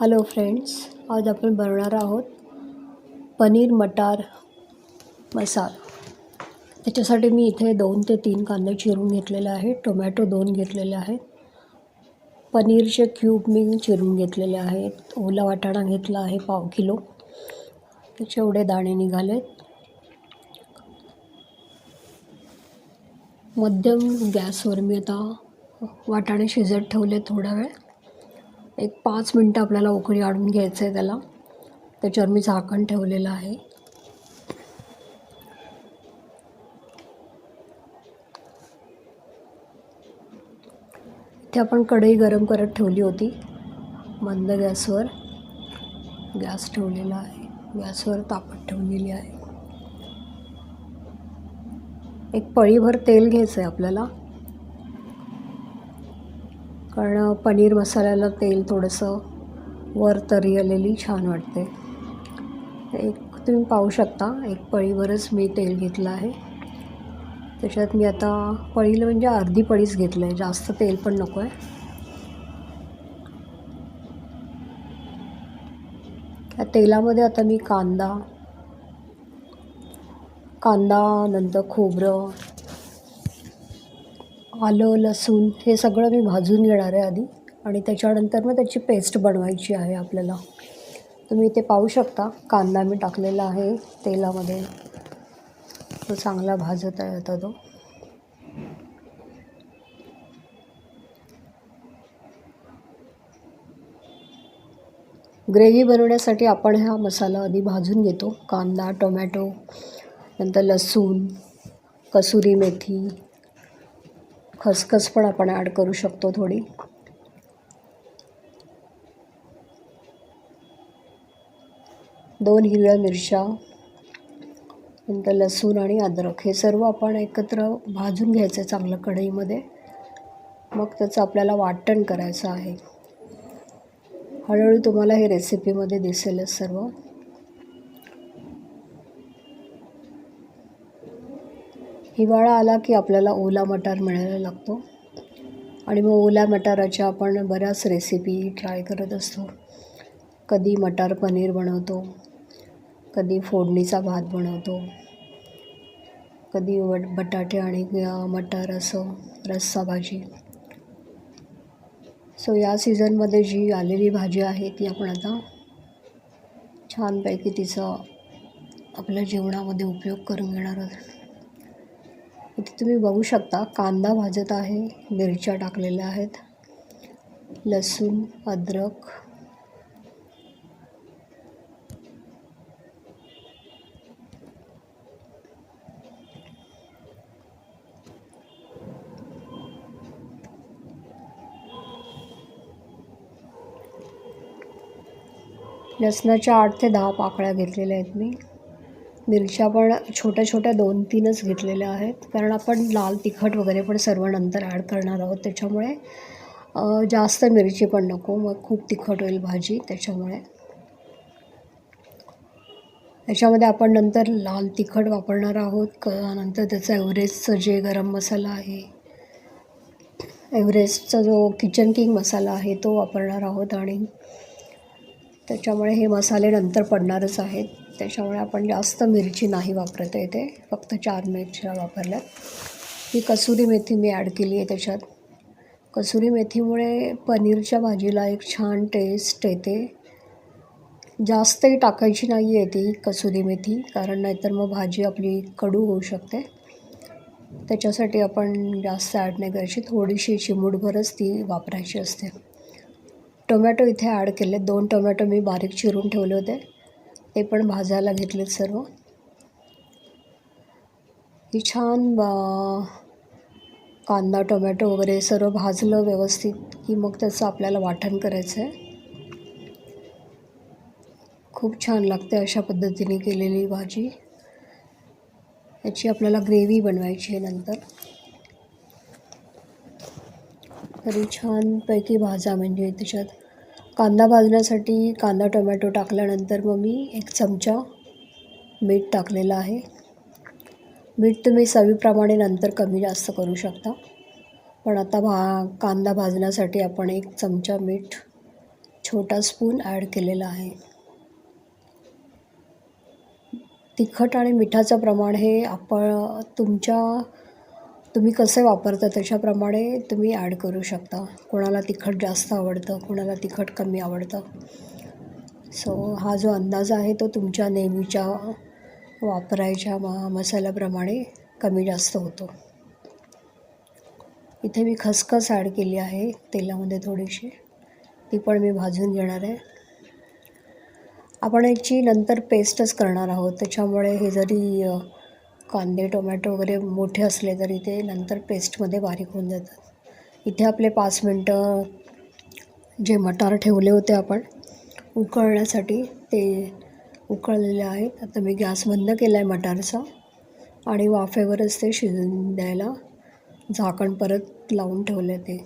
Hello friends आज आपण बनवणार आहोत पनीर मटार मसाला. त्याच्यासाठी मी इथे दोन ते तीन कांदे चिरून घेतलेले आहेत टोमॅटो दोन घेतलेले आहेत पनीरचे क्यूब मी चिरून घेतलेले आहेत ओला वाटाणा घेतला आहे पाव किलो. त्याचे एवढे दाणे निघालेत. मध्यम गॅसवर मी आता वाटाणे शिजत ठेवले थोडा वेळ. एक पाच मिनटं आपल्याला उकळी आणून घ्यायचं आहे त्याला. त्याच्यावर मी झाकण ठेवलेलं आहे. इथे आपण कढई गरम करत ठेवली होती. मंद गॅसवर. गॅस ठेवलेला आहे. गॅसवर तापत ठेवलेली आहे. एक पळीभर तेल घ्यायचं आहे आपल्याला. कारण पनीर मसाल्याला तेल थोडंसं वर तरी आलेली छान वाटते. एक तुम्ही पाहू शकता एक पळीवरच मी तेल घेतलं आहे. त्याच्यात मी आता पळीला म्हणजे अर्धी पळीच घेतलं आहे जास्त तेल पण नको आहे त्या तेलामध्ये आता मी कांदा कांदा नंतर खोबरं आलं लसूण हे सगळं मी भाजून घेणार आहे आधी. आणि त्याच्यानंतर मग त्याची पेस्ट बनवायची आहे आपल्याला. तुम्ही इथे पाहू शकता कांदा मी टाकलेला आहे तेलामध्ये. तो चांगला भाजत आहे आता तो. ग्रेव्ही बनवण्यासाठी आपण हा मसाला आधी भाजून घेतो. कांदा टोमॅटो नंतर लसूण कसुरी मेथी खसखस पण आपण ॲड करू शकतो थोडी. दोन हिरव्या मिरच्या नंतर लसूण आणि अद्रक हे सर्व आपण एकत्र भाजून घ्यायचं आहे चांगलं कढईमध्ये. मग त्याचं आपल्याला वाटण करायचं आहे. हळूहळू तुम्हाला हे रेसिपीमध्ये दिसेलच सर्व. हिवाळा आला की आपल्याला ओला मटार मिळायला लागतो. आणि मग ओल्या मटाराच्या आपण बऱ्याच रेसिपी ट्राय करत असतो. कधी मटार पनीर बनवतो कधी फोडणीचा भात बनवतो कधी वट बटाटे आणि मटार असं रस्सा भाजी. सो या सीझनमध्ये जी आलेली भाजी आहे ती आपण आता छानपैकी तिचा आपल्या जेवणामध्ये उपयोग करून घेणार आहोत. इथे तुम्ही बघू शकता कांदा भाजत आहे मिरच्या टाकलेल्या आहेत लसूण अद्रक. लसणाच्या आठ ते दहा पाकळ्या घेतलेल्या आहेत मी. मिरच्या पण छोट्या छोट्या दोन तीनच घेतलेल्या आहेत. कारण आपण लाल तिखट वगैरे पण सर्व नंतर ॲड करणार आहोत. त्याच्यामुळे जास्त मिरची पण नको. मग खूप तिखट होईल भाजी त्याच्यामुळे. त्याच्यामध्ये आपण नंतर लाल तिखट वापरणार आहोत. क नंतर त्याचा एव्हरेस्टचं जे गरम मसाला आहे एव्हरेस्टचा जो किचन किंग मसाला आहे तो वापरणार आहोत. आणि त्याच्यामुळे हे मसाले नंतर पडणारच आहेत. त्याच्यामुळे आपण जास्त मिरची नाही वापरत आहे ते. फक्त चार मिरच्या वापरल्यात. ही कसुरी मेथी मी ॲड केली आहे त्याच्यात. कसुरी मेथीमुळे पनीरच्या भाजीला एक छान टेस्ट येते. जास्तही टाकायची नाही आहे ती कसुरी मेथी कारण नाहीतर मग भाजी आपली कडू होऊ शकते. त्याच्यासाठी आपण जास्त ॲड नाही करायची. थोडीशी चिमूटभरच ती वापरायची असते. टोमॅटो इथे ॲड केले. दोन टोमॅटो मी बारीक चिरून ठेवले होते. ते पण भाजायला घेतलेत सर्व. ही छान कांदा टोमॅटो वगैरे सर्व भाजलं व्यवस्थित की मग त्याचं आपल्याला वाटण करायचं आहे. खूप छान लागते अशा पद्धतीने केलेली भाजी. याची आपल्याला ग्रेव्ही बनवायची आहे नंतर. तरी छानपैकी भाजा म्हणजे त्याच्यात कांदा भाजण्यासाठी कांदा टोमॅटो टाकल्यानंतर मग मी एक चमचा मीठ टाकलेलं आहे. मीठ तुम्ही चवीप्रमाणे नंतर कमी जास्त करू शकता. पण आता भा कांदा भाजण्यासाठी आपण एक चमचा मीठ छोटा स्पून ॲड केलेला आहे. तिखट आणि मिठाचं प्रमाण हे आपण तुमच्या तुम्ही कसे वापरता त्याच्याप्रमाणे तुम्ही ॲड करू शकता. कोणाला तिखट जास्त आवडतं कोणाला तिखट कमी आवडतं. सो हा जो अंदाज आहे तो तुमच्या नेहमीच्या वापरायच्या म मसाल्याप्रमाणे कमी जास्त होतो. इथे मी खसखस ॲड केली आहे तेलामध्ये थोडीशी. ती पण मी भाजून घेणार आहे. आपण याची नंतर पेस्टच करणार आहोत. त्याच्यामुळे हे जरी कांदे टोमॅटो वगैरे मोठे असले तरी ते नंतर पेस्टमध्ये बारीक होऊन जातात. इथे आपले पाच मिनटं जे मटार ठेवले होते आपण उकळण्यासाठी ते उकळलेले आहेत. आता मी गॅस बंद केला आहे मटारचा आणि वाफेवरच ते शिजून द्यायला झाकण परत लावून ठेवले ते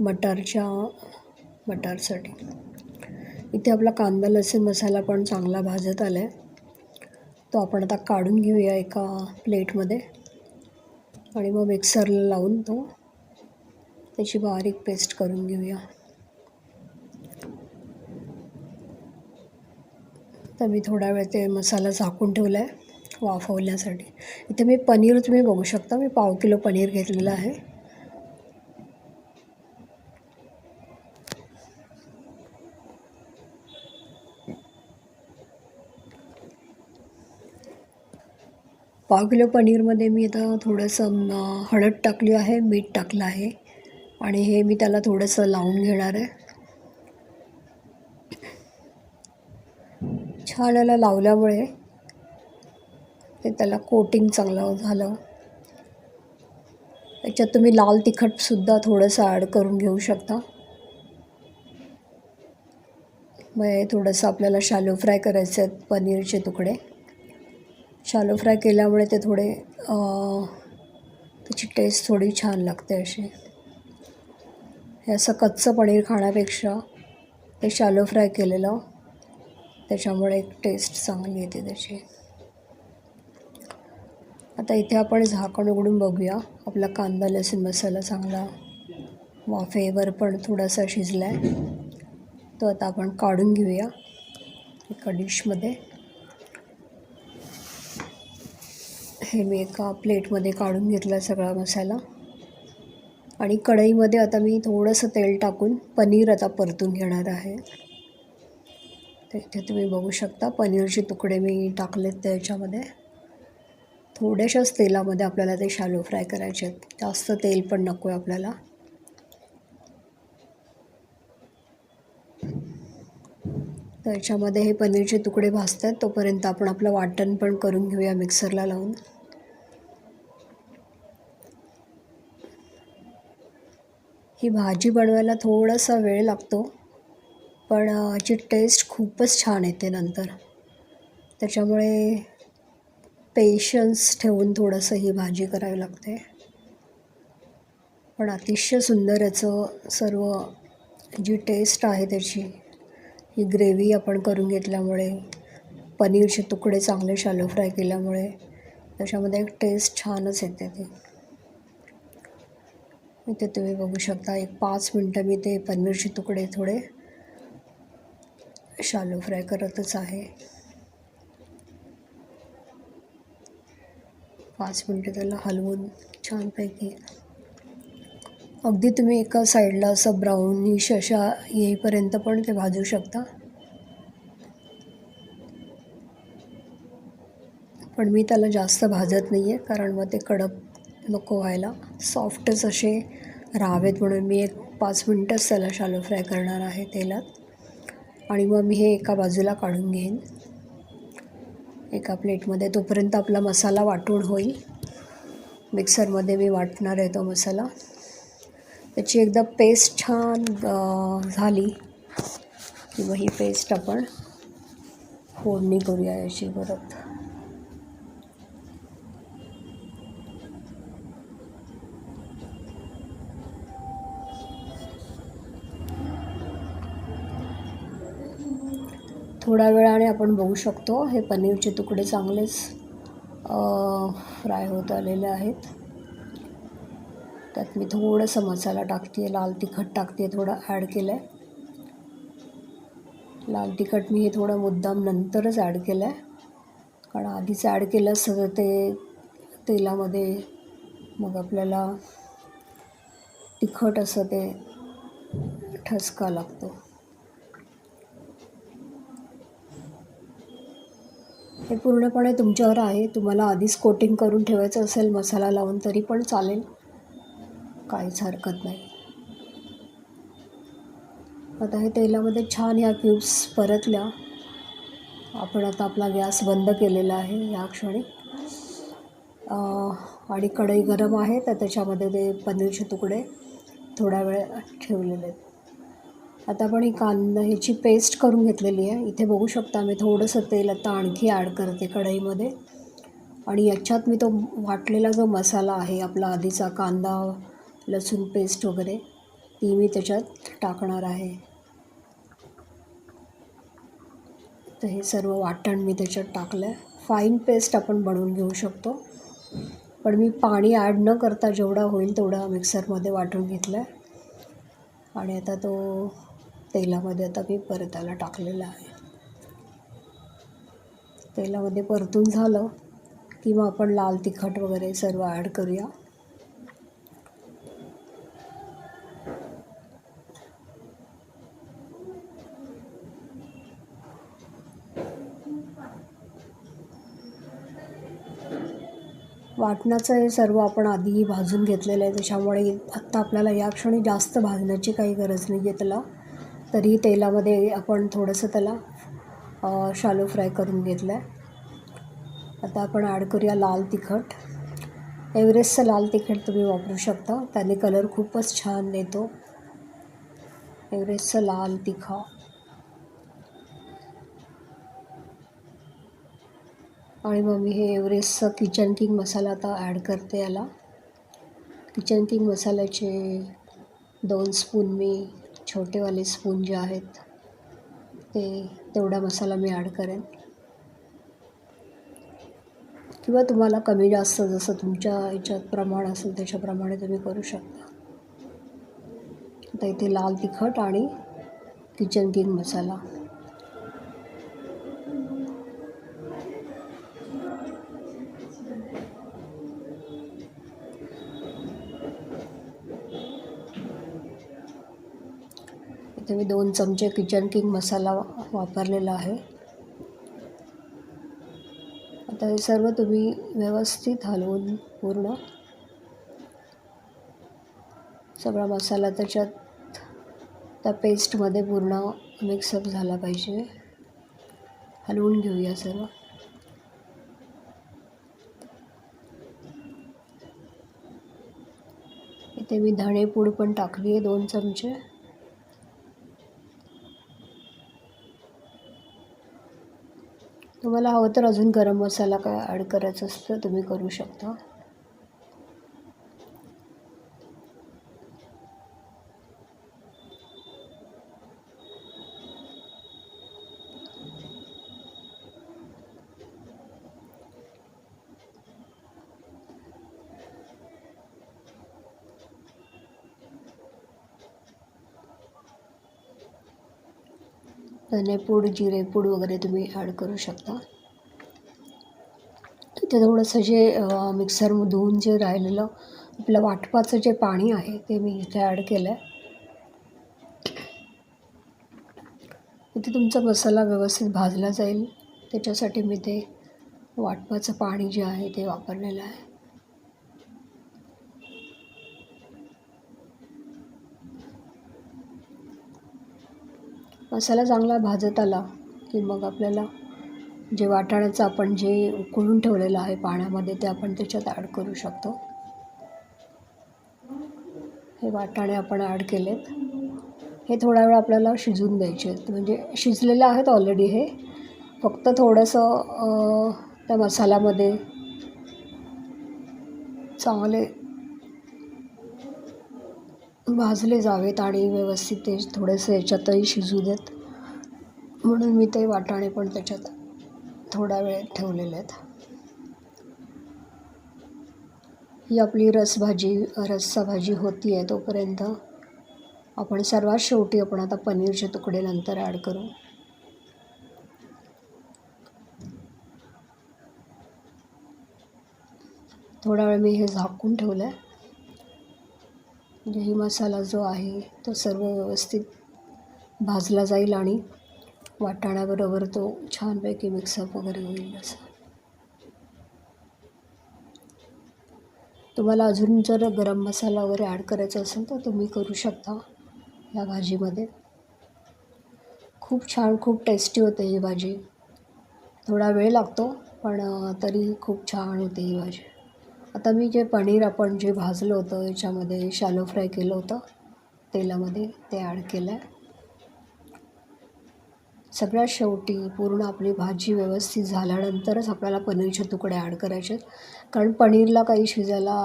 मटारच्या मटारसाठी. इथे आपला कांदा लसूण मसाला पण चांगला भाजत आला आहे तो आपण आता काढून घेऊया एका प्लेटमध्ये. आणि मग मिक्सरला लावून तो त्याची बारीक पेस्ट करून घेऊया. तर मी थोडा वेळ ते मसाला झाकून ठेवला आहे वाफवण्यासाठी. इथे मी पनीर तुम्ही बघू शकता. मी पाव किलो पनीर घेतलेलं आहे. पाव किलो पनीरमध्ये मी आता थोडंसं हळद टाकली आहे मीठ टाकलं आहे आणि हे मी त्याला थोडंसं लावून घेणार आहे. छान याला लावल्यामुळे ते त्याला कोटिंग चांगलं झालं. त्याच्यात तुम्ही लाल तिखटसुद्धा थोडंसं ॲड करून घेऊ शकता. मग हे थोडंसं आपल्याला शालो फ्राय करायचे आहेत पनीरचे तुकडे. शालो फ्राय केल्यामुळे ते थोडे त्याची टेस्ट थोडी छान लागते अशी. हे असं कच्चं पनीर खाण्यापेक्षा ते शालो फ्राय केलेलं त्याच्यामुळे एक टेस्ट चांगली येते त्याची. आता इथे आपण झाकण उघडून बघूया. आपला कांदा लसूण मसाला चांगला वाफेवर पण थोडासा शिजला आहे तो आता आपण काढून घेऊया एका डिशमध्ये इथे मी एका प्लेटमध्ये काढून घेतला सगळा मसाला. आणि कढईमध्ये आता मी थोडंसं तेल टाकून पनीर आता परतून घेणार आहे. तर इथे तुम्ही बघू शकता पनीरचे तुकडे मी टाकलेत त्याच्यामध्ये. थोड्याशाच तेलामध्ये आपल्याला ते शालो फ्राय करायचे आहेत. जास्त तेल पण नको आहे आपल्याला त्याच्यामध्ये हे पनीरचे तुकडे भाजतात तोपर्यंत आपण आपलं वाटण पण करून घेऊया मिक्सरला लावून. ही भाजी बनवायला थोडासा वेळ लागतो. पण याची टेस्ट खूपच छान येते नंतर. त्याच्यामुळे पेशन्स ठेवून थोडंसं ही भाजी करावी लागते. पण अतिशय सुंदर याचं सर्व जी टेस्ट आहे त्याची ही ग्रेव्ही आपण करून घेतल्यामुळे पनीरचे तुकडे चांगले शालो फ्राय केल्यामुळे त्याच्यामध्ये एक टेस्ट छानच येते ती. इथे तुम्ही बघू शकता. एक पाच मिनटं मी ते पनीरचे तुकडे थोडे शालो फ्राय करतच आहे. पाच मिनटं त्याला हलवून छानपैकी. अगदी तुम्ही एका साईडला असं ब्राऊनिश अशा येईपर्यंत पण ते भाजू शकता. पण मी त्याला जास्त भाजत नाही आहे कारण मग ते कडक नको व्हायला. सॉफ्टच असे राहावेत म्हणून मी एक पाच मिनटंच त्याला शालो फ्राय करणार आहे तेलात. आणि मग मी हे एका बाजूला काढून घेईन. एका प्लेटमध्ये तोपर्यंत आपला मसाला वाटून होईल. मिक्सरमध्ये मी वाटणार आहे तो मसाला. त्याची एकदा पेस्ट छान झाली. की मग ही पेस्ट आपण फोडणी करूया याची परत. थोड्या वेळाने आपण बघू शकतो. हे पनीरचे तुकडे चांगलेच फ्राय होत आलेले आहेत. त्यात मी थोडंसं मसाला टाकते आहे लाल तिखट टाकते आहे थोडं ॲड केलं आहे लाल तिखट मी हे थोडं मुद्दाम नंतरच ॲड केलं आहे कारण आधीच ॲड केलं असतं ते तेलामध्ये मग आपल्याला तिखट असं ते ठसका लागतो. हे पूर्णपणे तुमच्यावर आहे. तुम्हाला आधीच कोटिंग करून ठेवायचं असेल मसाला लावून तरी पण चालेल. काहीच हरकत नाही. आता हे तेलामध्ये छान ह्या क्यूब्स परतल्या. आपण आता आपला गॅस बंद केलेला आहे या क्षणी. आणि कढई गरम आहे तर त्याच्यामध्ये ते पनीरचे तुकडे थोडा वेळ ठेवलेले आहेत. आता आपण ही कांदा ह्याची पेस्ट करून घेतलेली आहे. इथे बघू शकता मी थोडंसं तेल आता आणखी ॲड करते कढईमध्ये. आणि याच्यात मी तो वाटलेला जो मसाला आहे आपला आधीचा कांदा लसूण पेस्ट वगैरे ती मी त्याच्यात टाकणार आहे. तर हे सर्व वाटण मी त्याच्यात टाकलं आहे फाईन पेस्ट आपण बनवून घेऊ शकतो. पण मी पाणी ॲड न करता जेवढा होईल तेवढा मिक्सरमध्ये वाटून घेतलं आहे आणि आता तो तेलामध्ये आता मी परतायला टाकलेला आहे. तेलामध्ये परतून झालं की मग आपण लाल तिखट वगैरे सर्व ॲड करूया. वाटणाचं हे सर्व आपण आधीही भाजून घेतलेलं आहे त्याच्यामुळे आत्ता आपल्याला या क्षणी जास्त भाजण्याची काही गरज नाही आहे त्याला. तरी तेलामध्ये आपण थोडंसं त्याला शालो फ्राय करून घेतलं आहे आता आपण ॲड करूया लाल तिखट. एव्हरेस्टचं लाल तिखट तुम्ही वापरू शकता. त्याने कलर खूपच छान येतो. एव्हरेस्टचं लाल तिखा आणि मग मी हे एव्हरेस्टचं किचन किंग मसाला आता ॲड करते याला. किचन किंग मसाल्याचे दोन स्पून मी छोटेवाले स्पून जे आहेत ते तेवढा मसाला मी ॲड करेन. किंवा तुम्हाला कमी जास्त जसं तुमच्या ह्याच्यात प्रमाण असेल त्याच्याप्रमाणे तुम्ही करू शकता. आता इथे लाल तिखट आणि किचन किंग मसाला. मी दोन चमचे किचन किंग मसाला वापरलेला आहे. आता हे सर्व तुम्ही व्यवस्थित हलवून पूर्ण सगळा मसाला त्याच्यात त्या पेस्टमध्ये पूर्ण मिक्सअप झाला पाहिजे. हलवून घेऊया सर्व. इथे मी धणेपूड पण टाकली आहे दोन चमचे. तुम्हाला हवं तर अजून गरम मसाला काय ॲड करायचं असतं तुम्ही करू शकता. धनेपूड जिरेपूड वगैरे तुम्ही ॲड करू शकता. तिथे थोडंसं जे मिक्सरमधून जे राहिलेलं आपलं वाटपाचं जे पाणी आहे ते मी इथे ॲड केलं आहे इथे तुमचा मसाला व्यवस्थित भाजला जाईल. त्याच्यासाठी मी ते वाटपाचं पाणी जे आहे ते वापरलेलं आहे. मसाला चांगला भाजत आला की मग आपल्याला जे वाटाण्याचं आपण जे उकळून ठेवलेलं आहे पाण्यामध्ये ते आपण त्याच्यात ॲड करू शकतो. हे वाटाणे आपण ॲड केलेत. हे थोडा वेळ आपल्याला शिजून द्यायचे आहेत. म्हणजे शिजलेलं आहेत ऑलरेडी हे. फक्त थोडंसं त्या मसाल्यामध्ये चांगले भाजले जावेत आणि व्यवस्थित ते थोडेसे याच्यातही शिजू देत. म्हणून मी ते वाटाणे पण त्याच्यात थोडा वेळ ठेवलेले आहेत. ही आपली रसभाजी रस्सा भाजी होती आहे तोपर्यंत आपण सर्वात शेवटी आपण आता पनीरचे तुकडे नंतर ॲड करू. थोडा वेळ मी हे झाकून ठेवलं आहे म्हणजे ही मसाला जो आहे तो सर्व व्यवस्थित भाजला जाईल आणि वाटाण्याबरोबर तो छानपैकी मिक्सअप वगैरे होईल असं. तुम्हाला अजून जर गरम मसाला वगैरे ॲड करायचा असेल तर तुम्ही करू शकता या भाजीमध्ये. खूप छान खूप टेस्टी होते ही भाजी. थोडा वेळ लागतो पण तरी खूप छान होते ही भाजी. आता मी जे पनीर आपण जे भाजलं होतं याच्यामध्ये शॅलो फ्राय केलं होतं तेलामध्ये ते ॲड केलं आहे सगळ्यात शेवटी पूर्ण आपली भाजी व्यवस्थित झाल्यानंतरच आपल्याला पनीरचे तुकडे ॲड करायचे आहेत. कारण पनीरला काही शिजायला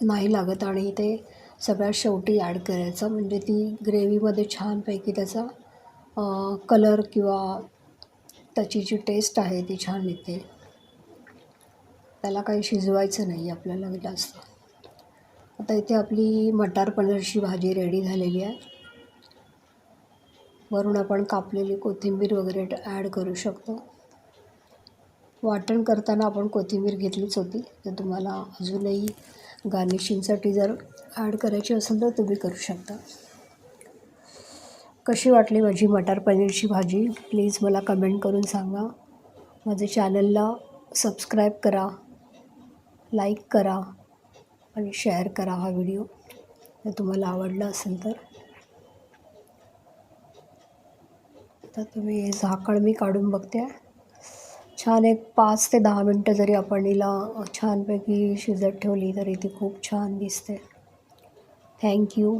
नाही लागत आणि ते सगळ्यात शेवटी ॲड करायचं. म्हणजे ती ग्रेव्हीमध्ये छानपैकी त्याचा कलर किंवा त्याची जी टेस्ट आहे ती छान येते. त्याला काही शिजवायचं नाही आपल्याला जास्त. आता इथे आपली मटार पनीरची भाजी रेडी झालेली आहे. वरून आपण कापलेली कोथिंबीर वगैरे ॲड करू शकतो. वाटण करताना आपण कोथिंबीर घेतलीच होती. तर तुम्हाला अजूनही गार्निशिंगसाठी जर ॲड करायची असेल तर तुम्ही करू शकता. कशी वाटली माझी मटार पनीरची भाजी? प्लीज मला कमेंट करून सांगा. माझ्या चॅनलला सबस्क्राईब करा. लाईक करा आणि शेअर करा हा व्हिडिओ. जर तुम्हाला आवडला असेल तर. तर तुम्ही हे झाकण मी काढून बघते. छान एक पाच ते दहा मिनटं जरी आपण हिला छानपैकी शिजत ठेवली तरी ती खूप छान दिसते. थँक्यू